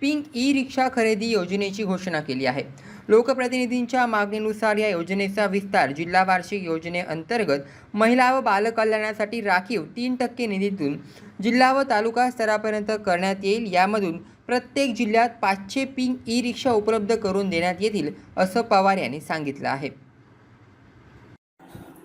Pink E रिक्षा खरेदी योजनेची घोषणा केली आहे. लोकप्रतिनिधींच्या मागणीनुसार या योजनेचा विस्तार जिल्हा वार्षिक योजनेअंतर्गत महिला व बालकल्याणासाठी राखीव तीन टक्के निधीतून जिल्हा व तालुका स्तरापर्यंत करण्यात येईल. यामधून प्रत्येक जिल्ह्यात पाचशे पिंक ई रिक्षा उपलब्ध करून देण्यात येतील असं पवार यांनी सांगितलं आहे.